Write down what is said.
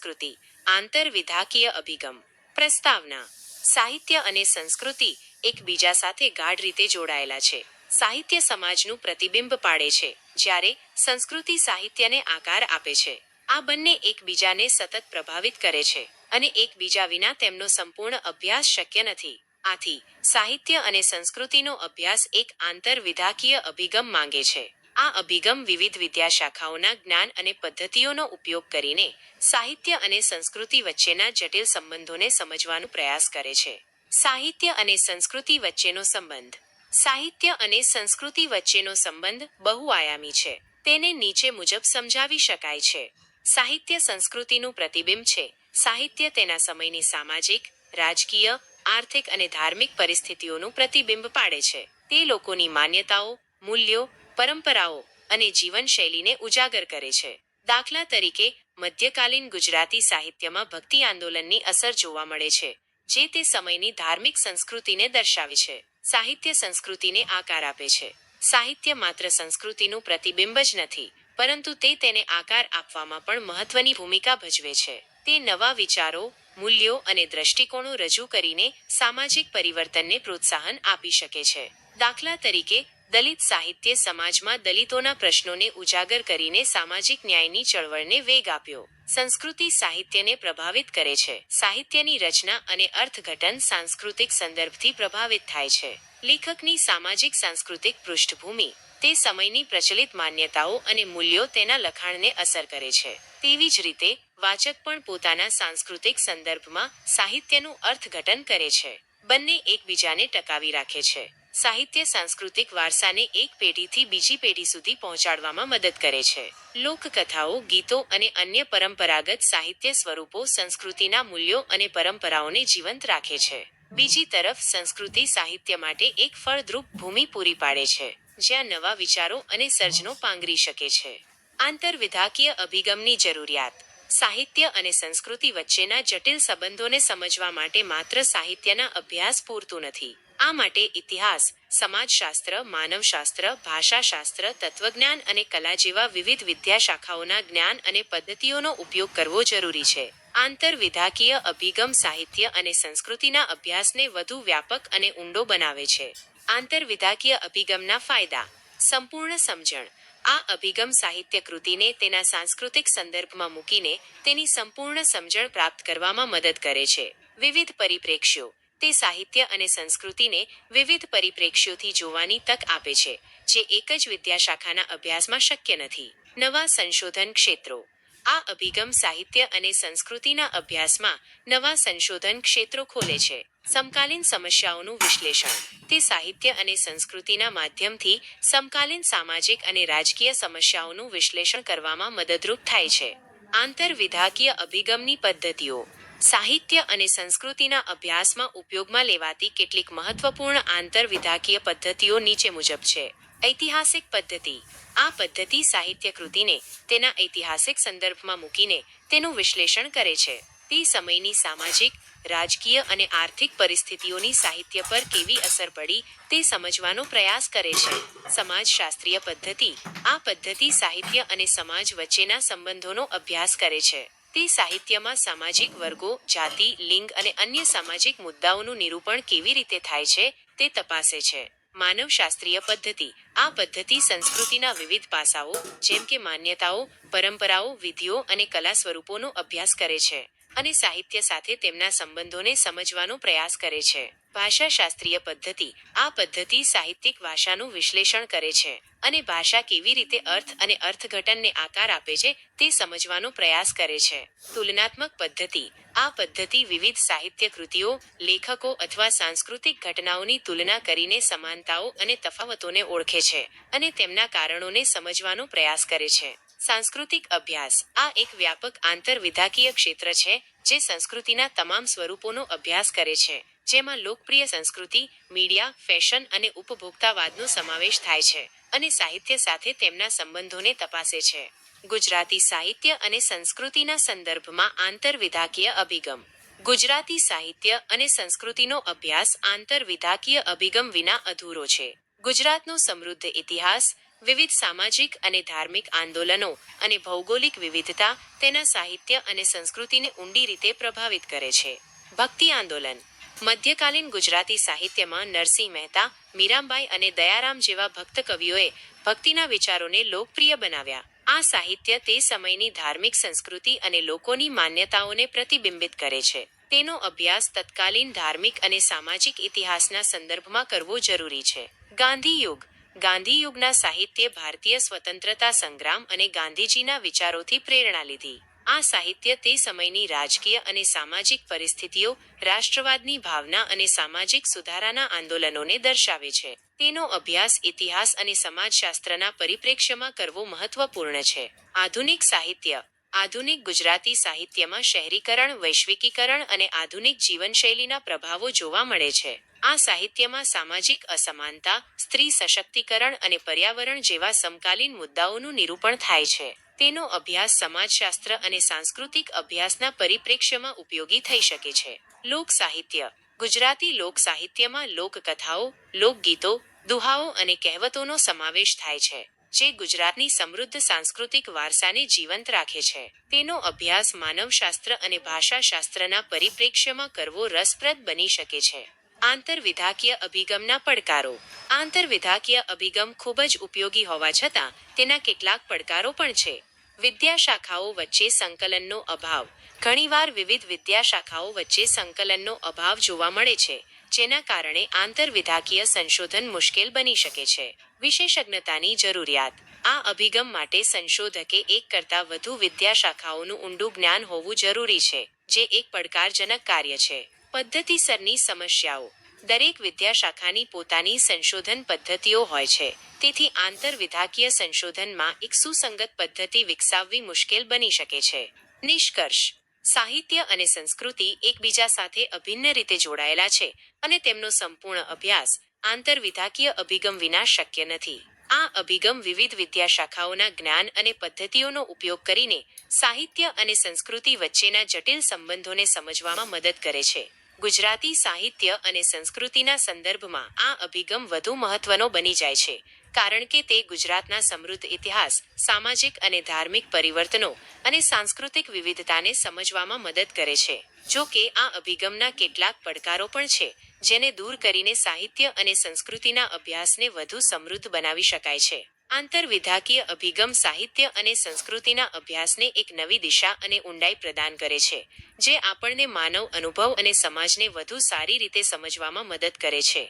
સંસ્કૃતિ, આંતરવિધાકીય અભિગમ, પ્રસ્તાવના, સાહિત્ય અને સંસ્કૃતિ એકબીજા સાથે ગાઢ રીતે જોડાયેલા છે. સાહિત્ય સમાજનું પ્રતિબિંબ પાડે છે, જ્યારે સંસ્કૃતિ સાહિત્યને આકાર આપે છે. આ બંને એકબીજાને સતત પ્રભાવિત કરે છે અને એકબીજા વિના તેમનો સંપૂર્ણ અભ્યાસ શક્ય નથી. આથી સાહિત્ય અને સંસ્કૃતિનો અભ્યાસ એક આંતરવિધાકીય અભિગમ માંગે છે. આ અભિગમ વિવિધ વિદ્યાશાખાઓના જ્ઞાન અને પદ્ધતિઓનો ઉપયોગ કરીને સાહિત્ય અને સંસ્કૃતિ વચ્ચેના જટિલ સંબંધોને સમજવાનો પ્રયાસ કરે છે. સાહિત્ય અને સંસ્કૃતિ વચ્ચેનો સંબંધ. સાહિત્ય અને સંસ્કૃતિ વચ્ચેનો સંબંધ બહુઆયામી છે. તેને નીચે મુજબ સમજાવી શકાય છે. સાહિત્ય સંસ્કૃતિનું પ્રતિબિંબ છે. સાહિત્ય તેના સમયની સામાજિક, રાજકીય, આર્થિક અને ધાર્મિક પરિસ્થિતિઓનું પ્રતિબિંબ પાડે છે. તે લોકોની માન્યતાઓ, મૂલ્યો પરંપરાઓ અને જીવનશૈલીને ઉજાગર કરે છે. દાખલા તરીકે, મધ્યકાલીન ગુજરાતી સાહિત્યમાં ભક્તિ આંદોલનની અસર જોવા મળે છે, જે તે સમયની ધાર્મિક સંસ્કૃતિને દર્શાવે છે. સાહિત્ય સંસ્કૃતિને આકાર આપે છે. સાહિત્ય માત્ર સંસ્કૃતિનું પ્રતિબિંબ જ નથી, પરંતુ તે તેને આકાર આપવામાં પણ મહત્વની ભૂમિકા ભજવે છે. તે નવા વિચારો, મૂલ્યો અને દ્રષ્ટિકોણો રજૂ કરીને સામાજિક પરિવર્તનને પ્રોત્સાહન આપી શકે છે. દાખલા તરીકે દલિત સાહિત્ય સમાજમાં દલિતોના પ્રશ્નોને ઉજાગર કરીને સામાજિક ન્યાયની ચળવળને વેગ આપ્યો. સંસ્કૃતિ સાહિત્યને પ્રભાવિત કરે છે. સાહિત્યની રચના અને અર્થઘટન સાંસ્કૃતિક સંદર્ભથી પ્રભાવિત થાય છે. લેખકની સામાજિક સાંસ્કૃતિક પૃષ્ઠભૂમિ, તે સમયની પ્રચલિત માન્યતાઓ અને મૂલ્યો તેના લખાણને અસર કરે છે. તેવી જ રીતે, વાચક પણ પોતાના સાંસ્કૃતિક સંદર્ભમાં સાહિત્યનું અર્થઘટન કરે છે. બંને એકબીજાને ટકાવી રાખે છે. સાહિત્ય, સાંસ્કૃતિક વારસાને એક પેઢીથી બીજી પેઢી સુધી પહોંચાડવામાં મદદ કરે છે. લોકકથાઓ, ગીતો અને અન્ય પરંપરાગત સાહિત્ય સ્વરૂપો સંસ્કૃતિના મૂલ્યો અને પરંપરાઓને જીવંત રાખે છે. બીજી તરફ, સંસ્કૃતિ સાહિત્ય માટે એક ફળદ્રુપ ભૂમિ પૂરી પાડે છે, જ્યાં નવા વિચારો અને સર્જનો પાંગરી શકે છે. આંતરવિધાકીય અભિગમની જરૂરિયાત. સાહિત્ય અને સંસ્કૃતિ વચ્ચેના જટિલ સંબંધોને સમજવા માટે માત્ર સાહિત્યના અભ્યાસ પૂરતું નથી. આ માટે ઇતિહાસ, સમાજશાસ્ત્ર, માનવશાસ્ત્ર, ભાષાશાસ્ત્ર, તત્વજ્ઞાન અને કલા જેવા વિવિધ વિદ્યાશાખાઓના જ્ઞાન અને પદ્ધતિઓનો ઉપયોગ કરવો જરૂરી છે. આંતરવિધાકીય અભિગમ સાહિત્ય અને સંસ્કૃતિના અભ્યાસને વધુ વ્યાપક અને ઊંડો બનાવે છે. આંતરવિધાકીય અભિગમના ફાયદા. સંપૂર્ણ સમજણ. આ અભિગમ સાહિત્ય કૃતિને તેના સાંસ્કૃતિક સંદર્ભમાં મૂકીને તેની સંપૂર્ણ સમજણ પ્રાપ્ત કરવામાં મદદ કરે છે. વિવિધ પરિપ્રેક્ષ્યો. તે સાહિત્ય અને સંસ્કૃતિને વિવિધ પરિપ્રેક્ષ્યોથી જોવાની તક આપે છે, જે એક જ વિદ્યાશાખાના અભ્યાસમાં શક્ય નથી. નવા સંશોધન ક્ષેત્રો. આ અભિગમ સાહિત્ય અને સંસ્કૃતિના અભ્યાસમાં નવા સંશોધન ક્ષેત્રો ખોલે છે. સમકાલીન સમસ્યાઓનું વિશ્લેષણ. તે સાહિત્ય અને સંસ્કૃતિના માધ્યમથી સમકાલીન સામાજિક અને રાજકીય સમસ્યાઓનું વિશ્લેષણ કરવામાં મદદરૂપ થાય છે. આંતરવિધાકીય અભિગમની પદ્ધતિઓ. સાહિત્ય અને સંસ્કૃતિના અભ્યાસમાં ઉપયોગમાં લેવાતી કેટલીક મહત્વપૂર્ણ આંતરવિધાકીય પદ્ધતિઓ નીચે મુજબ છે. ઐતિહાસિક પદ્ધતિ. આ પદ્ધતિ સાહિત્ય કૃતિને તેના ઐતિહાસિક સંદર્ભમાં મૂકીને તેનું વિશ્લેષણ કરે છે. તે સમયની સામાજિક, રાજકીય અને આર્થિક પરિસ્થિતિઓની સાહિત્ય પર કેવી અસર પડી તે સમજવાનો પ્રયાસ કરે છે. સમાજશાસ્ત્રીય પદ્ધતિ. આ પદ્ધતિ સાહિત્ય અને સમાજ વચ્ચેના સંબંધોનો અભ્યાસ કરે છે. તે સાહિત્યમાં સામાજિક વર્ગો, જાતિ, લિંગ અને અન્ય સામાજિક મુદ્દાઓનું નિરૂપણ કેવી રીતે થાય છે તે તપાસે છે. માનવશાસ્ત્રીય પદ્ધતિ. આ પદ્ધતિ સંસ્કૃતિના વિવિધ પાસાઓ, જેમ કે માન્યતાઓ, પરંપરાઓ, વિધિઓ અને કલા સ્વરૂપોનો અભ્યાસ કરે છે. અને સાહિત્ય સાથે તેમના સંબંધોને સમજવાનો પ્રયાસ કરે છે. ભાષાશાસ્ત્રીય પદ્ધતિ આ પદ્ધતિ સાહિત્યિક ભાષાનું વિશ્લેષણ કરે છે અને ભાષા કેવી રીતે અર્થ અને અર્થઘટનને આકાર આપે છે તે સમજવાનો પ્રયાસ કરે છે. તુલનાત્મક પદ્ધતિ આ પદ્ધતિ વિવિધ સાહિત્ય કૃતિઓ, લેખકો અથવા સાંસ્કૃતિક ઘટનાઓની તુલના કરીને સમાનતાઓ અને તફાવતોને ઓળખે છે અને તેમના કારણોને સમજવાનો પ્રયાસ કરે છે. સાંસ્કૃતિક અભ્યાસ. આ એક વ્યાપક આંતરવિધાકીય ક્ષેત્ર છે, જે સંસ્કૃતિના તમામ સ્વરૂપોનો અભ્યાસ કરે છે, જેમાં લોકપ્રિય સંસ્કૃતિ, મીડિયા, ફેશન અને ઉપભોક્તાવાદનો સમાવેશ થાય છે અને સાહિત્ય સાથે તેમના સંબંધોને તપાસે છે. ગુજરાતી સાહિત્ય અને સંસ્કૃતિના સંદર્ભમાં આંતરવિધાકીય અભિગમ. ગુજરાતી સાહિત્ય અને સંસ્કૃતિનો અભ્યાસ આંતરવિધાકીય અભિગમ વિના અધૂરો છે. ગુજરાતનો સમૃદ્ધ ઇતિહાસ વિવિધ સામાજિક અને ધાર્મિક આંદોલનો અને ભૌગોલિક વિવિધતા તેના સાહિત્ય અને સંસ્કૃતિને ઊંડી રીતે પ્રભાવિત કરે છે. ભક્તિ આંદોલન. મધ્યકાલીન ગુજરાતી સાહિત્યમાં નરસિંહ મહેતા, મીરાંબાઈ અને દયારામ જેવા ભક્ત કવિઓએ ભક્તિના વિચારોને લોકપ્રિય બનાવ્યા. આ સાહિત્ય તે સમયની ધાર્મિક સંસ્કૃતિ અને લોકોની માન્યતાઓને પ્રતિબિંબિત કરે છે. તેનો અભ્યાસ તત્કાલીન ધાર્મિક અને સામાજિક ઇતિહાસના સંદર્ભમાં કરવો જરૂરી છે. ગાંધી યુગ. ગાંધી યુગના સાહિત્ય ભારતીય સ્વતંત્રતા સંગ્રામ અને ગાંધીજીના વિચારોથી પ્રેરણા લીધી. આ સાહિત્ય તે સમયની રાજકીય અને સામાજિક પરિસ્થિતિઓ, રાષ્ટ્રવાદની ભાવના અને સામાજિક સુધારાના આંદોલનોને દર્શાવે છે. તેનો અભ્યાસ ઇતિહાસ અને સમાજશાસ્ત્રના પરિપ્રેક્ષ્યમાં કરવો મહત્વપૂર્ણ છે. આધુનિક સાહિત્ય આધુનિક ગુજરાતી સાહિત્યમાં શહેરીકરણ, વૈશ્વિકીકરણ અને આધુનિક જીવનશૈલીના પ્રભાવો જોવા મળે છે. આ સાહિત્યમાં સામાજિક અસમાનતા, સ્ત્રી સશક્તિકરણ અને પર્યાવરણ જેવા સમકાલીન મુદ્દાઓનું નિરૂપણ થાય છે. તેનો અભ્યાસ સમાજશાસ્ત્ર અને સાંસ્કૃતિક અભ્યાસના પરિપ્રેક્ષ્યમાં ઉપયોગી થઈ શકે છે. લોક સાહિત્ય. ગુજરાતી લોક સાહિત્યમાં લોકકથાઓ, લોકગીતો, દુહાઓ અને કહેવતોનો સમાવેશ થાય છે. જે ગુજરાતની સમૃદ્ધ સાંસ્કૃતિક વારસાને જીવંત રાખે છે. તેનો અભ્યાસ માનવશાસ્ત્ર અને ભાષાશાસ્ત્રના પરિપ્રેક્ષ્યમાં કરવો રસપ્રદ બની શકે છે. આંતરવિધાકીય અભિગમના પડકારો. આંતરવિધાકીય અભિગમ ખૂબ જ ઉપયોગી હોવા છતાં, તેના કેટલાક પડકારો પણ છે. વિદ્યાશાખાઓ વચ્ચે સંકલનનો અભાવ. ઘણીવાર વિવિધ વિદ્યાશાખાઓ વચ્ચે સંકલનનો અભાવ જોવા મળે છે. જેના કારણે આંતરવિધાકીય સંશોધન મુશ્કેલ બની શકે છે. વિશેષજ્ઞતાની જરૂરિયાત. આ અભિગમ માટે સંશોધકે એક કરતાં વધુ વિદ્યાશાખાઓનું ઊંડું જ્ઞાન હોવું જરૂરી છે, જે એક પડકારજનક કાર્ય છે. પદ્ધતિસરની સમસ્યાઓ. દરેક વિદ્યાશાખાની પોતાની સંશોધન પદ્ધતિઓ હોય છે, તેથી આંતરવિધાકીય સંશોધનમાં એક સુસંગત પદ્ધતિ વિકસાવવી મુશ્કેલ બની શકે છે. નિષ્કર્ષ. સાહિત્ય અને સંસ્કૃતિ એકબીજા સાથે અભિન્ન રીતે જોડાયેલા છે અને તેમનો સંપૂર્ણ અભ્યાસ આંતરવિધાકીય અભિગમ વિના શક્ય નથી. આ અભિગમ વિવિધ વિદ્યાશાખાઓના જ્ઞાન અને પદ્ધતિઓનો ઉપયોગ કરીને સાહિત્ય અને સંસ્કૃતિ વચ્ચેના જટિલ સંબંધોને સમજવામાં મદદ કરે છે. ગુજરાતી સાહિત્ય અને સંસ્કૃતિના સંદર્ભમાં આ અભિગમ વધુ મહત્વનો બની જાય છે. કારણ કે તે ગુજરાતના સમૃદ્ધ ઇતિહાસ, સામાજિક અને ધાર્મિક પરિવર્તનો અને સાંસ્કૃતિક વિવિધતાને સમજવામાં મદદ કરે છે. જો કે આ અભિગમના કેટલાક પડકારો પણ છે, જેને દૂર કરીને સાહિત્ય અને સંસ્કૃતિના અભ્યાસને વધુ સમૃદ્ધ બનાવી શકાય છે. આંતરવિધાકીય અભિગમ સાહિત્ય અને સંસ્કૃતિના અભ્યાસને એક નવી દિશા અને ઊંડાઈ પ્રદાન કરે છે, જે આપણને માનવ અનુભવ અને સમાજને વધુ સારી રીતે સમજવામાં મદદ કરે છે.